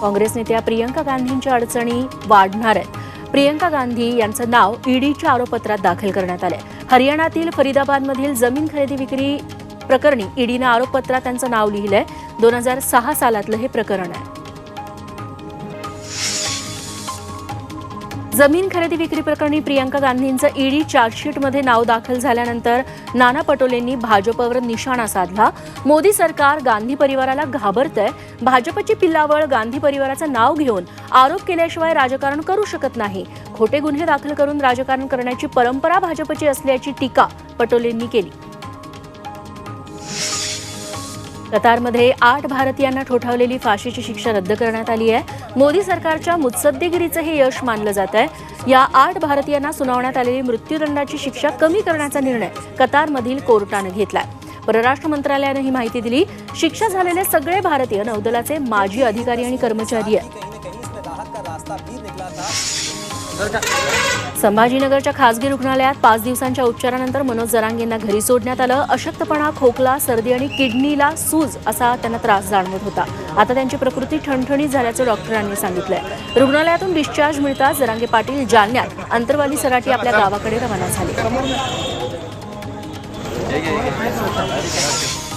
काँग्रेस नेत्या प्रियंका गांधींच्या अडचणी वाढणार आहेत. प्रियंका गांधी यांचं नाव ईडीच्या आरोपपत्रात दाखल करण्यात आलं हरियाणातील फरीदाबादमधील जमीन खरेदी विक्री प्रकरणी ईडीनं आरोपपत्रात त्यांचं नाव लिहिलंय. दोन हजार सहा सालातलं हे प्रकरण आहे. जमीन खरेदी विक्री प्रकरणी प्रियंका गांधींचं ईडी चार्जशीटमध्ये नाव दाखल झाल्यानंतर नाना पटोलेंनी भाजपवर निशाणा साधला. मोदी सरकार गांधी परिवाराला घाबरतंय. भाजपची पिल्लावळ गांधी परिवाराचं नाव घेऊन आरोप केल्याशिवाय राजकारण करू शकत नाही. खोटे गुन्हे दाखल करून राजकारण करण्याची परंपरा भाजपची असल्याची टीका पटोलेंनी केली. कतारमध्ये आठ भारतीयांना ठोठावलेली फाशीची शिक्षा रद्द करण्यात आली आहे. मोदी सरकारच्या मुत्सद्देगिरीचं हे यश मानलं जात आहे. या आठ भारतीयांना सुनावण्यात आलेली मृत्यूदंडाची शिक्षा कमी करण्याचा निर्णय कतारमधील कोर्टानं घेतलाय. परराष्ट्र मंत्रालयानं ही माहिती दिली शिक्षा झालेले सगळे भारतीय नौदलाचे माजी अधिकारी आणि कर्मचारी आहेत. संभाजीनगरच्या खासगी रुग्णालयात पाच दिवसांच्या उपचारानंतर मनोज जरांगेंना घरी सोडण्यात आलं. अशक्तपणा खोकला सर्दी आणि किडनीला सूज असा त्यांना त्रास जाणवत होता. आता त्यांची प्रकृती ठणठणीत झाल्याचं डॉक्टरांनी सांगितलंय. रुग्णालयातून डिस्चार्ज मिळताच जरांगे पाटील जालन्यात अंतरवाली सराटी आपल्या गावाकडे रवाना झाले.